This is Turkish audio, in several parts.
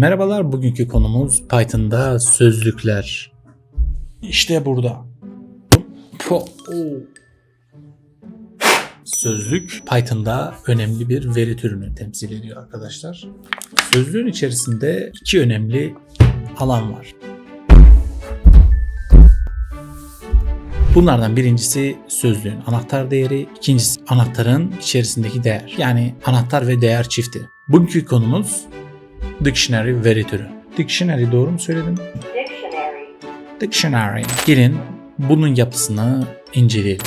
Merhabalar, bugünkü konumuz Python'da sözlükler. İşte burada. Po-. Sözlük Python'da önemli bir veri türünü temsil ediyor arkadaşlar. Sözlüğün içerisinde iki önemli alan var. Bunlardan birincisi sözlüğün anahtar değeri, ikincisi anahtarın içerisindeki değer. Yani anahtar ve değer çifti. Bugünkü konumuz Dictionary veri türü. Dictionary doğru mu söyledim? Dictionary. Dictionary. Gelin bunun yapısını inceleyelim.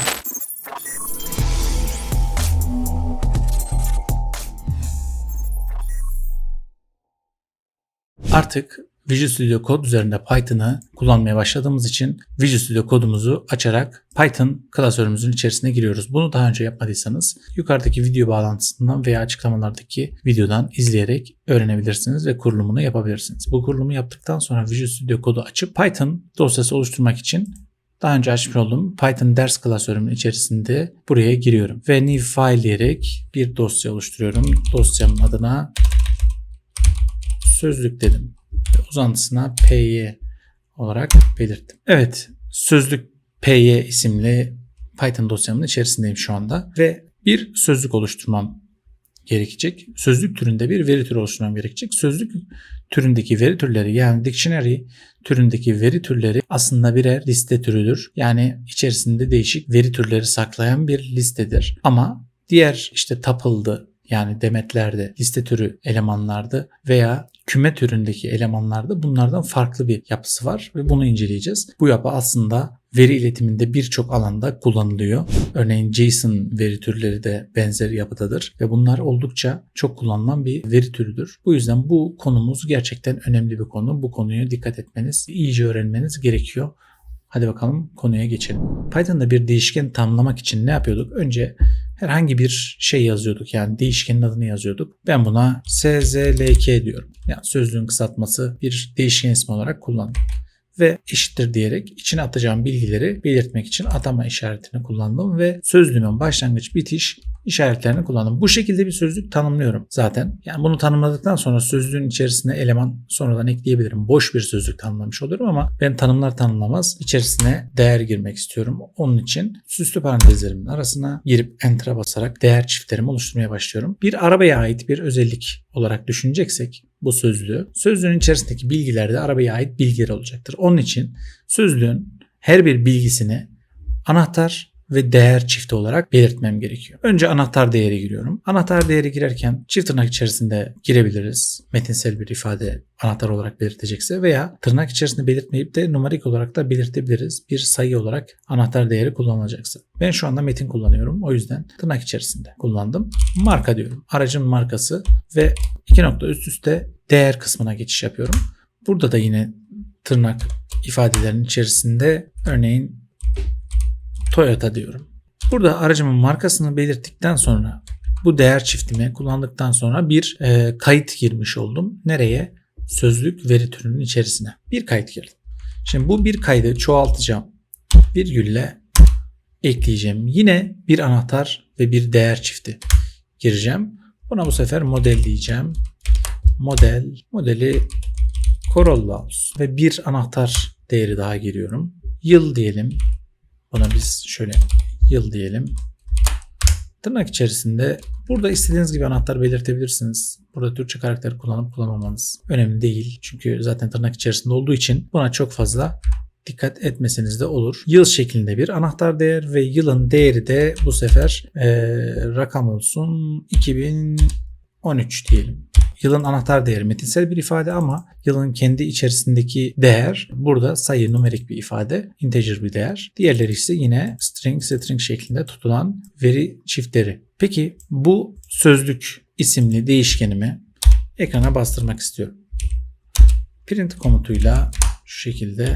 Artık Visual Studio Code üzerinde Python'ı kullanmaya başladığımız için Visual Studio kodumuzu açarak Python klasörümüzün içerisine giriyoruz. Bunu daha önce yapmadıysanız yukarıdaki video bağlantısından veya açıklamalardaki videodan izleyerek öğrenebilirsiniz ve kurulumunu yapabilirsiniz. Bu kurulumu yaptıktan sonra Visual Studio Code'u açıp Python dosyası oluşturmak için daha önce açmış olduğum Python ders klasörümün içerisinde buraya giriyorum. Ve new file diyerek bir dosya oluşturuyorum. Dosyamın adına sözlük dedim. Uzantısına py olarak belirttim. Evet sözlük py isimli Python dosyamın içerisindeyim şu anda. Ve bir sözlük oluşturmam gerekecek. Sözlük türünde bir veri türü oluşturmam gerekecek. Sözlük türündeki veri türleri yani dictionary türündeki veri türleri aslında birer liste türüdür. Yani içerisinde değişik veri türleri saklayan bir listedir. Ama diğer işte tuple'dı yani demetlerde liste türü elemanlardı veya küme türündeki elemanlarda bunlardan farklı bir yapısı var ve bunu inceleyeceğiz. Bu yapı aslında veri iletiminde birçok alanda kullanılıyor. Örneğin JSON veri türleri de benzer yapıdadır ve bunlar oldukça çok kullanılan bir veri türüdür. Bu yüzden bu konumuz gerçekten önemli bir konu. Bu konuya dikkat etmeniz, iyice öğrenmeniz gerekiyor. Hadi bakalım konuya geçelim. Python'da bir değişken tanımlamak için ne yapıyorduk? Önce herhangi bir şey yazıyorduk yani değişkenin adını yazıyorduk. Ben buna szlk diyorum. Yani sözlüğün kısaltması bir değişken ismi olarak kullandım. Ve eşittir diyerek içine atacağım bilgileri belirtmek için atama işaretini kullandım ve sözlüğümün başlangıç bitiş işaretlerini kullandım. Bu şekilde bir sözlük tanımlıyorum zaten. Yani bunu tanımladıktan sonra sözlüğün içerisine eleman sonradan ekleyebilirim. Boş bir sözlük tanımlamış olurum ama ben tanımlar tanımlamaz içerisine değer girmek istiyorum. Onun için süslü parantezlerimin arasına girip enter'a basarak değer çiftlerimi oluşturmaya başlıyorum. Bir arabaya ait bir özellik olarak düşüneceksek bu sözlüğü. Sözlüğün içerisindeki bilgiler de arabaya ait bilgiler olacaktır. Onun için sözlüğün her bir bilgisini anahtar ve değer çifti olarak belirtmem gerekiyor. Önce anahtar değeri giriyorum. Anahtar değeri girerken çift tırnak içerisinde girebiliriz. Metinsel bir ifade anahtar olarak belirtecekse veya tırnak içerisinde belirtmeyip de numarik olarak da belirtebiliriz. Bir sayı olarak anahtar değeri kullanılacaksa. Ben şu anda metin kullanıyorum. O yüzden tırnak içerisinde kullandım. Marka diyorum. Aracın markası ve iki nokta üst üste değer kısmına geçiş yapıyorum. Burada da yine tırnak ifadelerin içerisinde örneğin Toyota diyorum. Burada aracımın markasını belirttikten sonra bu değer çiftimi kullandıktan sonra bir e, kayıt girmiş oldum. Nereye? Sözlük veri türünün içerisine. Bir kayıt girdim. Şimdi bu bir kaydı çoğaltacağım. Virgülle ekleyeceğim. Yine bir anahtar ve bir değer çifti gireceğim. Buna bu sefer model diyeceğim. Model, modeli Corolla olsun. Ve bir anahtar değeri daha giriyorum. Yıl diyelim. Buna biz şöyle yıl diyelim. Tırnak içerisinde burada istediğiniz gibi anahtar belirtebilirsiniz. Burada Türkçe karakter kullanıp kullanmamanız önemli değil. Çünkü zaten tırnak içerisinde olduğu için buna çok fazla dikkat etmeseniz de olur. Yıl şeklinde bir anahtar değer ve yılın değeri de bu sefer eee, rakam olsun 2013 diyelim. Yılın anahtar değeri metinsel bir ifade ama yılın kendi içerisindeki değer burada sayı numerik bir ifade, integer bir değer. Diğerleri ise yine string string şeklinde tutulan veri çiftleri. Peki bu sözlük isimli değişkenimi ekrana bastırmak istiyorum. Print komutuyla şu şekilde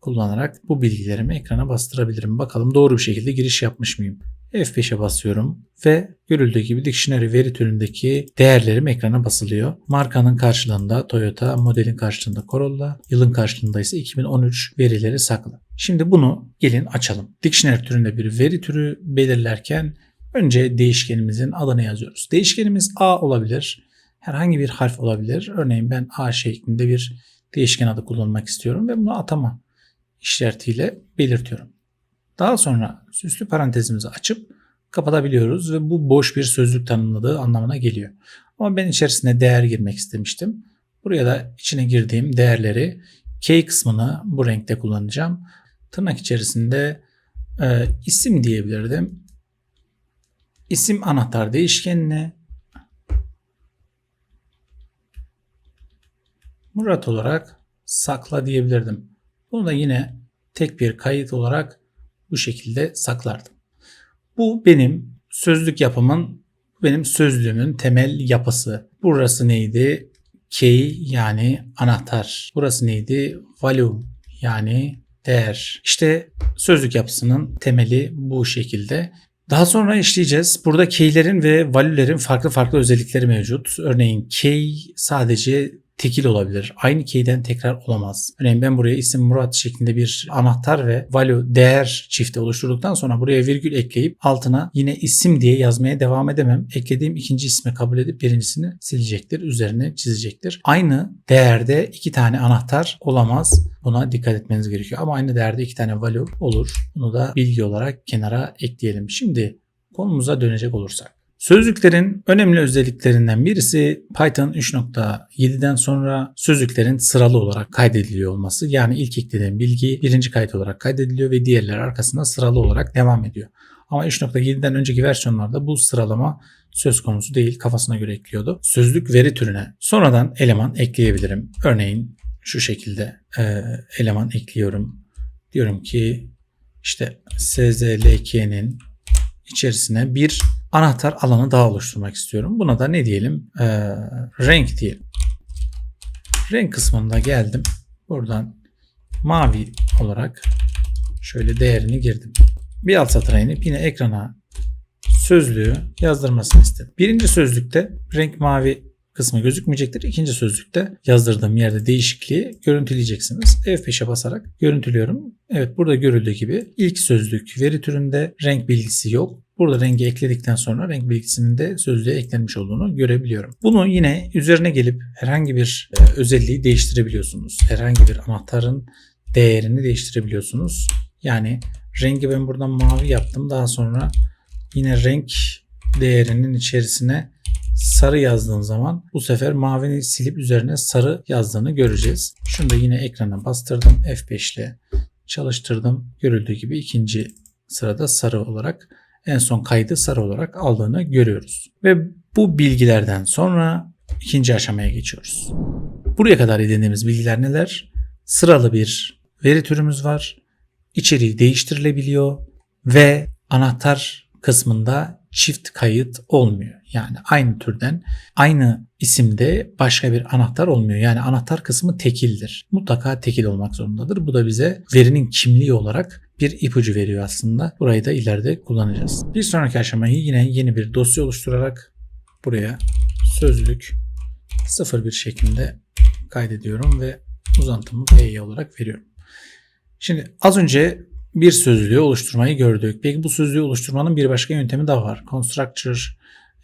kullanarak bu bilgilerimi ekrana bastırabilirim. Bakalım doğru bir şekilde giriş yapmış mıyım? F5'e basıyorum ve görüldüğü gibi dictionary veri türündeki değerlerim ekrana basılıyor. Markanın karşılığında Toyota, modelin karşılığında Corolla, yılın karşılığında ise 2013 verileri saklı. Şimdi bunu gelin açalım. Dictionary türünde bir veri türü belirlerken önce değişkenimizin adını yazıyoruz. Değişkenimiz A olabilir herhangi bir harf olabilir. Örneğin ben A şeklinde bir değişken adı kullanmak istiyorum ve bunu atama işaretiyle belirtiyorum. Daha sonra süslü parantezimizi açıp kapatabiliyoruz ve bu boş bir sözlük tanımladığı anlamına geliyor. Ama ben içerisine değer girmek istemiştim. Buraya da içine girdiğim değerleri key kısmını bu renkte kullanacağım. Tırnak içerisinde e, isim diyebilirdim. İsim anahtar değişkenine Murat olarak sakla diyebilirdim. Bunu da yine tek bir kayıt olarak bu şekilde saklardım. Bu benim sözlük yapımın, benim sözlüğümün temel yapısı. Burası neydi? Key yani anahtar. Burası neydi? Value yani değer. İşte sözlük yapısının temeli bu şekilde. Daha sonra işleyeceğiz. Burada key'lerin ve value'lerin farklı farklı özellikleri mevcut. Örneğin key sadece tekil olabilir. Aynı key'den tekrar olamaz. Örneğin ben buraya isim Murat şeklinde bir anahtar ve value değer çifti oluşturduktan sonra buraya virgül ekleyip altına yine isim diye yazmaya devam edemem. Eklediğim ikinci ismi kabul edip birincisini silecektir. Üzerine çizecektir. Aynı değerde iki tane anahtar olamaz. Buna dikkat etmeniz gerekiyor. Ama aynı değerde iki tane value olur. Bunu da bilgi olarak kenara ekleyelim. Şimdi konumuza dönecek olursak. Sözlüklerin önemli özelliklerinden birisi Python 3.7'den sonra sözlüklerin sıralı olarak kaydediliyor olması. Yani ilk eklediğim bilgi birinci kayıt olarak kaydediliyor ve diğerleri arkasında sıralı olarak devam ediyor. Ama 3.7'den önceki versiyonlarda bu sıralama söz konusu değil kafasına göre ekliyordu. Sözlük veri türüne sonradan eleman ekleyebilirim. Örneğin şu şekilde e, eleman ekliyorum. Diyorum ki işte szlk'nin içerisine bir anahtar alanı daha oluşturmak istiyorum. Buna da ne diyelim? Ee, renk diyelim. Renk kısmında geldim. Buradan mavi olarak şöyle değerini girdim. Bir alt satıra inip yine ekrana sözlüğü yazdırmasını istedim. Birinci sözlükte renk mavi kısmı gözükmeyecektir. İkinci sözlükte yazdırdığım yerde değişikliği görüntüleyeceksiniz. F5'e basarak görüntülüyorum. Evet burada görüldüğü gibi ilk sözlük veri türünde renk bilgisi yok. Burada rengi ekledikten sonra renk bilgisinin de sözlüğe eklenmiş olduğunu görebiliyorum. Bunu yine üzerine gelip herhangi bir e, özelliği değiştirebiliyorsunuz. Herhangi bir anahtarın değerini değiştirebiliyorsunuz. Yani rengi ben buradan mavi yaptım. Daha sonra yine renk değerinin içerisine sarı yazdığım zaman bu sefer mavini silip üzerine sarı yazdığını göreceğiz. Şunu da yine ekrana bastırdım. F5 ile çalıştırdım. Görüldüğü gibi ikinci sırada sarı olarak en son kaydı sarı olarak aldığını görüyoruz. Ve bu bilgilerden sonra ikinci aşamaya geçiyoruz. Buraya kadar edindiğimiz bilgiler neler? Sıralı bir veri türümüz var. İçeriği değiştirilebiliyor ve anahtar kısmında çift kayıt olmuyor. Yani aynı türden aynı isimde başka bir anahtar olmuyor. Yani anahtar kısmı tekildir. Mutlaka tekil olmak zorundadır. Bu da bize verinin kimliği olarak bir ipucu veriyor aslında. Burayı da ileride kullanacağız. Bir sonraki aşamayı yine yeni bir dosya oluşturarak buraya sözlük 01 şeklinde kaydediyorum ve uzantımı py olarak veriyorum. Şimdi az önce bir sözlüğü oluşturmayı gördük. Peki bu sözlüğü oluşturmanın bir başka yöntemi daha var. Constructor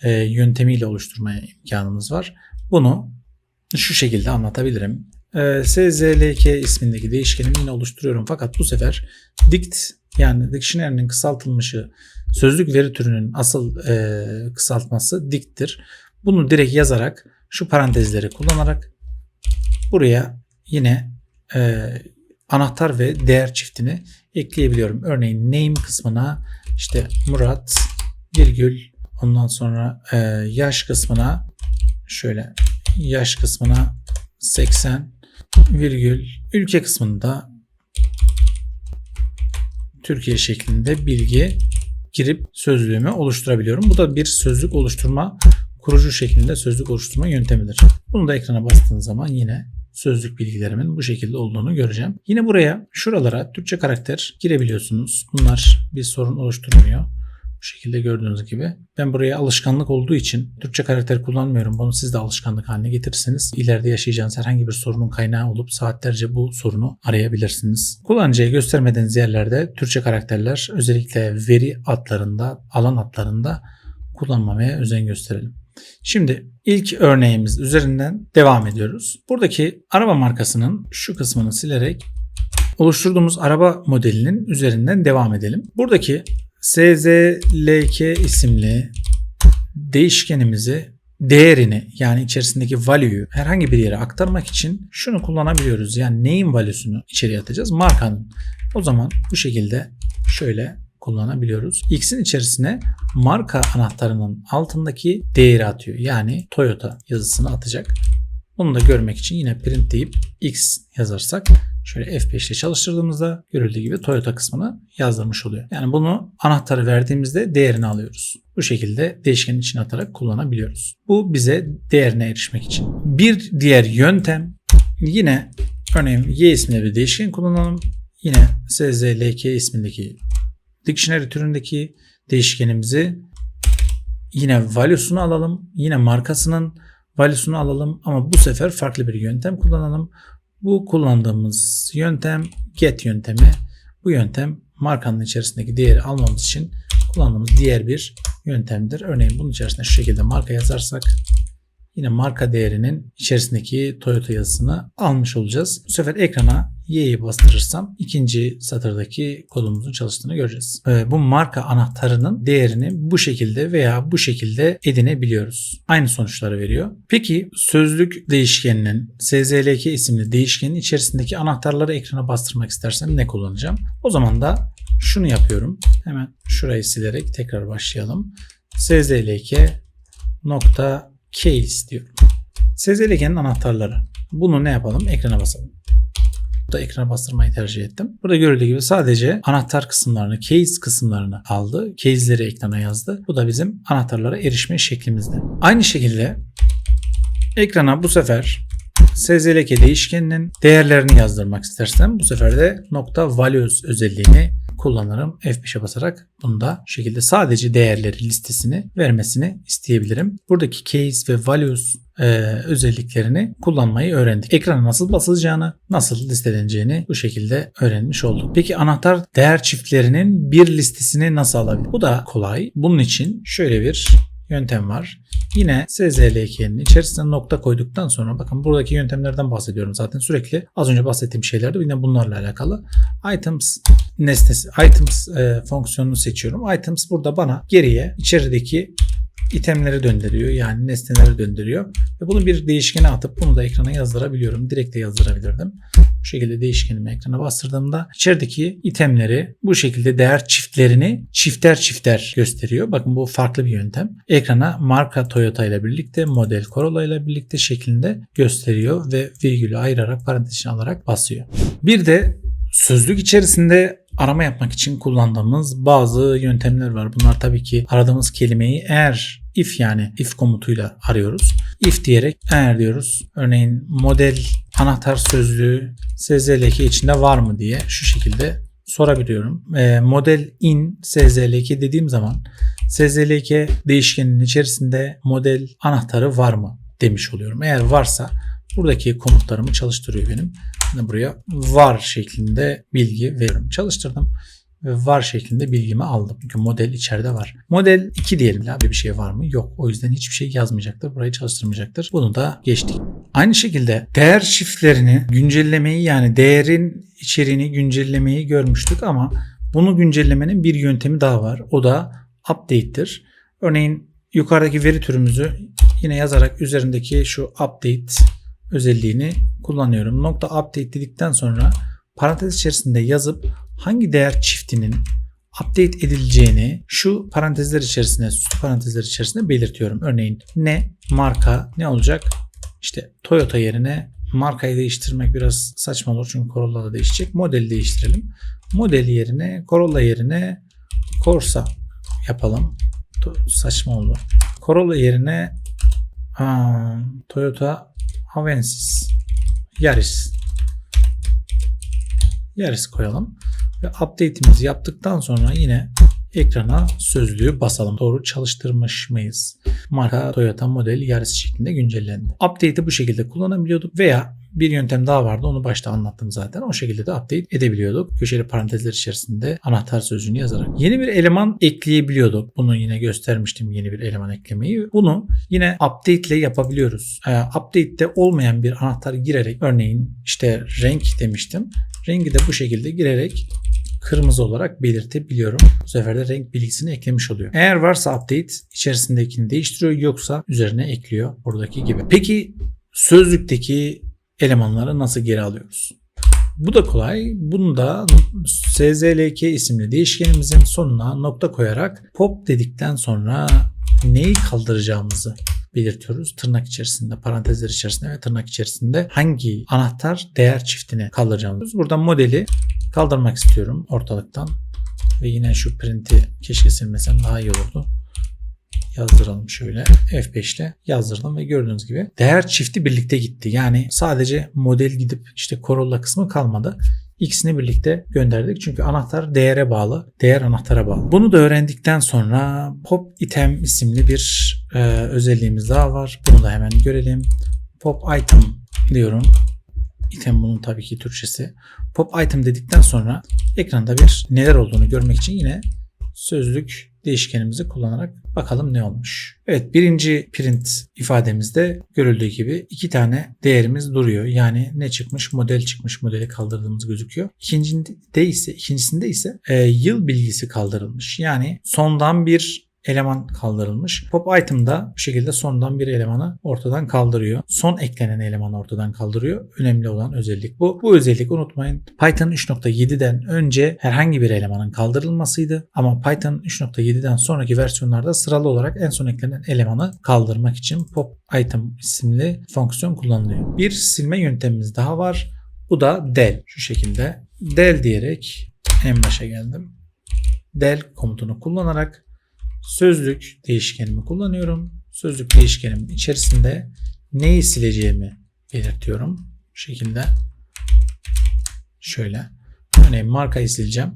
e, yöntemiyle oluşturmaya imkanımız var. Bunu şu şekilde anlatabilirim. E, SZLK ismindeki değişkenimi yine oluşturuyorum. Fakat bu sefer dict yani dictionary'nin kısaltılmışı sözlük veri türünün asıl e, kısaltması dict'tir. Bunu direkt yazarak şu parantezleri kullanarak buraya yine e, anahtar ve değer çiftini ekleyebiliyorum. Örneğin name kısmına işte Murat virgül ondan sonra e, yaş kısmına şöyle yaş kısmına 80 virgül ülke kısmında Türkiye şeklinde bilgi girip sözlüğümü oluşturabiliyorum. Bu da bir sözlük oluşturma kurucu şeklinde sözlük oluşturma yöntemidir. Bunu da ekrana bastığınız zaman yine sözlük bilgilerimin bu şekilde olduğunu göreceğim. Yine buraya şuralara Türkçe karakter girebiliyorsunuz. Bunlar bir sorun oluşturmuyor. Bu şekilde gördüğünüz gibi. Ben buraya alışkanlık olduğu için Türkçe karakter kullanmıyorum. Bunu siz de alışkanlık haline getirirseniz ileride yaşayacağınız herhangi bir sorunun kaynağı olup saatlerce bu sorunu arayabilirsiniz. Kullanıcıya göstermediğiniz yerlerde Türkçe karakterler özellikle veri adlarında, alan adlarında kullanmamaya özen gösterelim. Şimdi ilk örneğimiz üzerinden devam ediyoruz. Buradaki araba markasının şu kısmını silerek oluşturduğumuz araba modelinin üzerinden devam edelim. Buradaki SZLK isimli değişkenimizi değerini yani içerisindeki value'yu herhangi bir yere aktarmak için şunu kullanabiliyoruz. Yani neyin value'sunu içeriye atacağız? Markanın. O zaman bu şekilde şöyle kullanabiliyoruz. X'in içerisine marka anahtarının altındaki değeri atıyor. Yani Toyota yazısını atacak. Bunu da görmek için yine print deyip X yazarsak şöyle F5 ile çalıştırdığımızda görüldüğü gibi Toyota kısmını yazdırmış oluyor. Yani bunu anahtarı verdiğimizde değerini alıyoruz. Bu şekilde değişkenin içine atarak kullanabiliyoruz. Bu bize değerine erişmek için. Bir diğer yöntem yine örneğin Y isimli bir değişken kullanalım. Yine SZLK ismindeki dictionary türündeki değişkenimizi yine value'sunu alalım. Yine markasının value'sunu alalım ama bu sefer farklı bir yöntem kullanalım. Bu kullandığımız yöntem get yöntemi. Bu yöntem markanın içerisindeki değeri almamız için kullandığımız diğer bir yöntemdir. Örneğin bunun içerisine şu şekilde marka yazarsak yine marka değerinin içerisindeki Toyota yazısını almış olacağız. Bu sefer ekrana Y'yi bastırırsam ikinci satırdaki kodumuzun çalıştığını göreceğiz. Ee, bu marka anahtarının değerini bu şekilde veya bu şekilde edinebiliyoruz. Aynı sonuçları veriyor. Peki sözlük değişkeninin SZLK isimli değişkenin içerisindeki anahtarları ekrana bastırmak istersem ne kullanacağım? O zaman da şunu yapıyorum. Hemen şurayı silerek tekrar başlayalım. SZLK nokta case diyorum. SZLK'nin anahtarları. Bunu ne yapalım? Ekrana basalım. Burada ekrana bastırmayı tercih ettim. Burada görüldüğü gibi sadece anahtar kısımlarını, case kısımlarını aldı. Case'leri ekrana yazdı. Bu da bizim anahtarlara erişme şeklimizde. Aynı şekilde ekrana bu sefer SZLK değişkeninin değerlerini yazdırmak istersem bu sefer de nokta values özelliğini kullanırım. F5'e basarak bunda şu şekilde sadece değerleri listesini vermesini isteyebilirim. Buradaki case ve values e, özelliklerini kullanmayı öğrendik. Ekrana nasıl basılacağını, nasıl listeleneceğini bu şekilde öğrenmiş olduk. Peki anahtar değer çiftlerinin bir listesini nasıl alabilir? Bu da kolay. Bunun için şöyle bir yöntem var. Yine SZLK'nin içerisine nokta koyduktan sonra bakın buradaki yöntemlerden bahsediyorum zaten sürekli. Az önce bahsettiğim şeyler de yine bunlarla alakalı. Items nesnesi, items e, fonksiyonunu seçiyorum. Items burada bana geriye içerideki itemleri döndürüyor. Yani nesneleri döndürüyor. Ve bunu bir değişkene atıp bunu da ekrana yazdırabiliyorum. Direkt de yazdırabilirdim. Bu şekilde değişkenimi ekrana bastırdığımda içerideki itemleri bu şekilde değer çiftlerini çifter çifter gösteriyor. Bakın bu farklı bir yöntem. Ekrana marka Toyota ile birlikte model Corolla ile birlikte şeklinde gösteriyor ve virgülü ayırarak parantez alarak basıyor. Bir de sözlük içerisinde arama yapmak için kullandığımız bazı yöntemler var. Bunlar tabii ki aradığımız kelimeyi eğer if yani if komutuyla arıyoruz. If diyerek eğer diyoruz. Örneğin model anahtar sözlüğü SZLK içinde var mı diye şu şekilde sorabiliyorum. E, model in SZLK dediğim zaman SZLK değişkeninin içerisinde model anahtarı var mı demiş oluyorum. Eğer varsa buradaki komutlarımı çalıştırıyor benim. Buraya var şeklinde bilgi veriyorum. Çalıştırdım ve var şeklinde bilgimi aldım. Çünkü model içeride var. Model 2 diyelim ya bir şey var mı? Yok. O yüzden hiçbir şey yazmayacaktır. Burayı çalıştırmayacaktır. Bunu da geçtik. Aynı şekilde değer şifrelerini güncellemeyi yani değerin içeriğini güncellemeyi görmüştük ama bunu güncellemenin bir yöntemi daha var. O da update'tir. Örneğin yukarıdaki veri türümüzü yine yazarak üzerindeki şu update özelliğini kullanıyorum. Nokta update dedikten sonra parantez içerisinde yazıp hangi değer çiftinin update edileceğini şu parantezler içerisinde, süslü parantezler içerisinde belirtiyorum. Örneğin ne marka ne olacak? İşte Toyota yerine markayı değiştirmek biraz saçma olur çünkü Corolla da değişecek. Modeli değiştirelim. Model yerine Corolla yerine Corsa yapalım. Saçma oldu. Corolla yerine ha, Toyota Avensis Yaris Yaris koyalım. Ve update'imizi yaptıktan sonra yine ekrana sözlüğü basalım. Doğru çalıştırmış mıyız? Marka Toyota model Yaris şeklinde güncellendi. Update'i bu şekilde kullanabiliyorduk veya bir yöntem daha vardı. Onu başta anlattım zaten. O şekilde de update edebiliyorduk. Köşeli parantezler içerisinde anahtar sözcüğünü yazarak. Yeni bir eleman ekleyebiliyorduk. Bunu yine göstermiştim yeni bir eleman eklemeyi. Bunu yine update ile yapabiliyoruz. Ee, update'te olmayan bir anahtar girerek örneğin işte renk demiştim. Rengi de bu şekilde girerek kırmızı olarak belirtebiliyorum. Bu sefer de renk bilgisini eklemiş oluyor. Eğer varsa update içerisindekini değiştiriyor yoksa üzerine ekliyor buradaki gibi. Peki sözlükteki elemanları nasıl geri alıyoruz? Bu da kolay. Bunu da szlk isimli değişkenimizin sonuna nokta koyarak pop dedikten sonra neyi kaldıracağımızı belirtiyoruz. Tırnak içerisinde, parantezler içerisinde ve tırnak içerisinde hangi anahtar değer çiftini kaldıracağımız. Buradan modeli kaldırmak istiyorum ortalıktan. Ve yine şu print'i keşke silmesem daha iyi olurdu. Yazdıralım şöyle F5 ile yazdırdım ve gördüğünüz gibi değer çifti birlikte gitti. Yani sadece model gidip işte Corolla kısmı kalmadı. İkisini birlikte gönderdik. Çünkü anahtar değere bağlı. Değer anahtara bağlı. Bunu da öğrendikten sonra pop item isimli bir e, özelliğimiz daha var. Bunu da hemen görelim. Pop item diyorum. Item bunun tabii ki Türkçesi. Pop item dedikten sonra ekranda bir neler olduğunu görmek için yine sözlük değişkenimizi kullanarak bakalım ne olmuş. Evet birinci print ifademizde görüldüğü gibi iki tane değerimiz duruyor. Yani ne çıkmış? Model çıkmış. Modeli kaldırdığımız gözüküyor. İkincisinde ise, ikincisinde ise e, yıl bilgisi kaldırılmış. Yani sondan bir eleman kaldırılmış. Pop item'da bu şekilde sondan bir elemanı ortadan kaldırıyor. Son eklenen elemanı ortadan kaldırıyor. Önemli olan özellik bu. Bu özellik unutmayın Python 3.7'den önce herhangi bir elemanın kaldırılmasıydı. Ama Python 3.7'den sonraki versiyonlarda sıralı olarak en son eklenen elemanı kaldırmak için pop item isimli fonksiyon kullanılıyor. Bir silme yöntemimiz daha var. Bu da del. Şu şekilde del diyerek en başa geldim. Del komutunu kullanarak sözlük değişkenimi kullanıyorum. Sözlük değişkenimin içerisinde neyi sileceğimi belirtiyorum. Bu şekilde şöyle örneğin markayı sileceğim.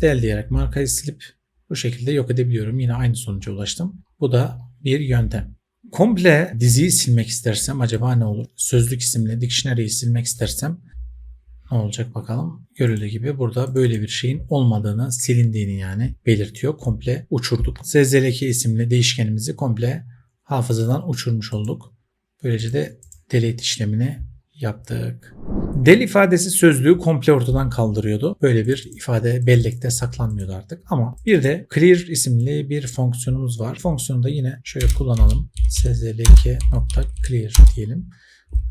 Del diyerek markayı silip bu şekilde yok edebiliyorum. Yine aynı sonuca ulaştım. Bu da bir yöntem. Komple diziyi silmek istersem acaba ne olur? Sözlük isimli dictionary'yi silmek istersem ne olacak bakalım. Görüldüğü gibi burada böyle bir şeyin olmadığını, silindiğini yani belirtiyor. Komple uçurduk. SZLK isimli değişkenimizi komple hafızadan uçurmuş olduk. Böylece de delete işlemini yaptık. Del ifadesi sözlüğü komple ortadan kaldırıyordu. Böyle bir ifade bellekte saklanmıyordu artık. Ama bir de clear isimli bir fonksiyonumuz var. Fonksiyonu da yine şöyle kullanalım. szlk.clear diyelim.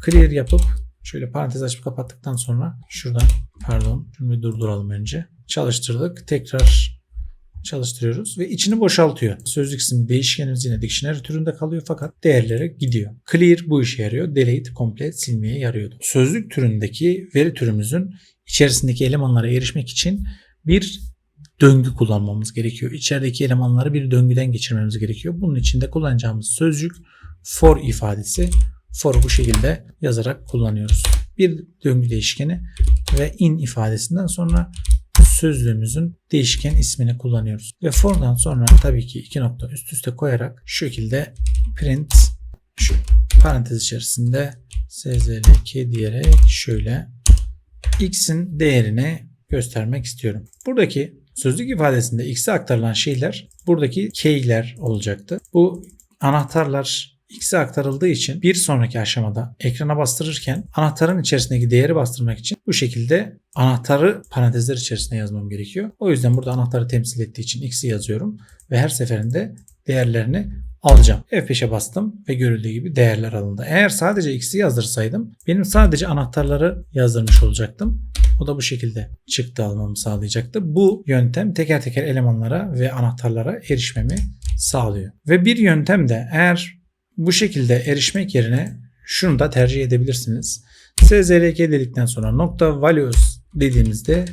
Clear yapıp Şöyle parantez açıp kapattıktan sonra şuradan pardon bir durduralım önce. Çalıştırdık. Tekrar çalıştırıyoruz ve içini boşaltıyor. Sözlük ismi değişkenimiz yine dictionary türünde kalıyor fakat değerlere gidiyor. Clear bu işe yarıyor. Delete komple silmeye yarıyordu. Sözlük türündeki veri türümüzün içerisindeki elemanlara erişmek için bir döngü kullanmamız gerekiyor. İçerideki elemanları bir döngüden geçirmemiz gerekiyor. Bunun için de kullanacağımız sözcük for ifadesi for'u bu şekilde yazarak kullanıyoruz. Bir döngü değişkeni ve in ifadesinden sonra sözlüğümüzün değişken ismini kullanıyoruz. Ve for'dan sonra tabii ki iki nokta üst üste koyarak şu şekilde print şu parantez içerisinde szlk diyerek şöyle x'in değerini göstermek istiyorum. Buradaki sözlük ifadesinde x'e aktarılan şeyler buradaki key'ler olacaktı. Bu anahtarlar X'e aktarıldığı için bir sonraki aşamada ekrana bastırırken anahtarın içerisindeki değeri bastırmak için bu şekilde anahtarı parantezler içerisinde yazmam gerekiyor. O yüzden burada anahtarı temsil ettiği için X'i yazıyorum ve her seferinde değerlerini alacağım. F5'e bastım ve görüldüğü gibi değerler alındı. Eğer sadece X'i yazdırsaydım benim sadece anahtarları yazdırmış olacaktım. O da bu şekilde çıktı almamı sağlayacaktı. Bu yöntem teker teker elemanlara ve anahtarlara erişmemi sağlıyor. Ve bir yöntem de eğer bu şekilde erişmek yerine şunu da tercih edebilirsiniz. SZLK dedikten sonra nokta values dediğimizde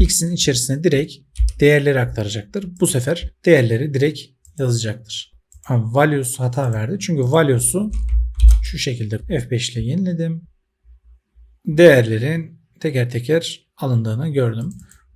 x'in içerisine direkt değerleri aktaracaktır. Bu sefer değerleri direkt yazacaktır. Ama values hata verdi. Çünkü values'u şu şekilde F5 ile yeniledim. Değerlerin teker teker alındığını gördüm.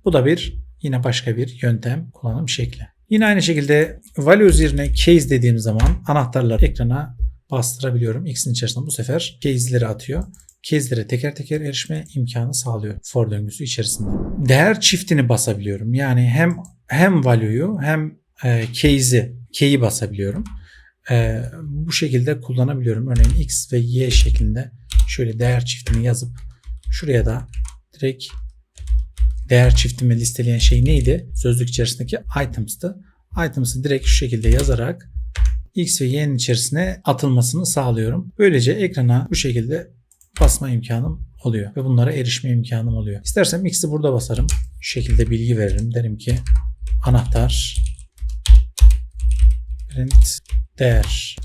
Bu da bir yine başka bir yöntem kullanım şekli. Yine aynı şekilde values yerine case dediğim zaman anahtarları ekrana bastırabiliyorum. X'in içerisinde bu sefer case'leri atıyor. case'lere teker teker erişme imkanı sağlıyor for döngüsü içerisinde. Değer çiftini basabiliyorum. Yani hem hem value'yu hem e, case'i key'i basabiliyorum. E, bu şekilde kullanabiliyorum. Örneğin x ve y şeklinde şöyle değer çiftini yazıp şuraya da direkt değer çiftimi listeleyen şey neydi? Sözlük içerisindeki items'tı. Items'ı direkt şu şekilde yazarak x ve y'nin içerisine atılmasını sağlıyorum. Böylece ekrana bu şekilde basma imkanım oluyor ve bunlara erişme imkanım oluyor. İstersem x'i burada basarım. Şu şekilde bilgi veririm. Derim ki anahtar print değer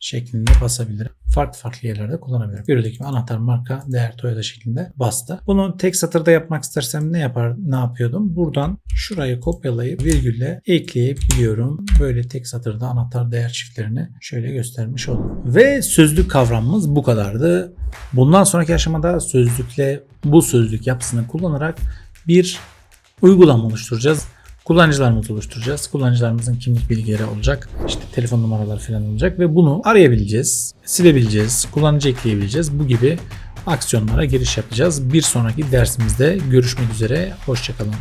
şeklinde basabilirim. Farklı farklı yerlerde kullanabilirim. Gördüğünüz gibi anahtar marka değer Toyota şeklinde bastı. Bunu tek satırda yapmak istersem ne yapar ne yapıyordum? Buradan şurayı kopyalayıp virgülle ekleyebiliyorum. Böyle tek satırda anahtar değer çiftlerini şöyle göstermiş oldum. Ve sözlük kavramımız bu kadardı. Bundan sonraki aşamada sözlükle bu sözlük yapısını kullanarak bir uygulama oluşturacağız. Kullanıcılarımızı oluşturacağız. Kullanıcılarımızın kimlik bilgileri olacak. İşte telefon numaraları falan olacak ve bunu arayabileceğiz, silebileceğiz, kullanıcı ekleyebileceğiz. Bu gibi aksiyonlara giriş yapacağız. Bir sonraki dersimizde görüşmek üzere. Hoşçakalın.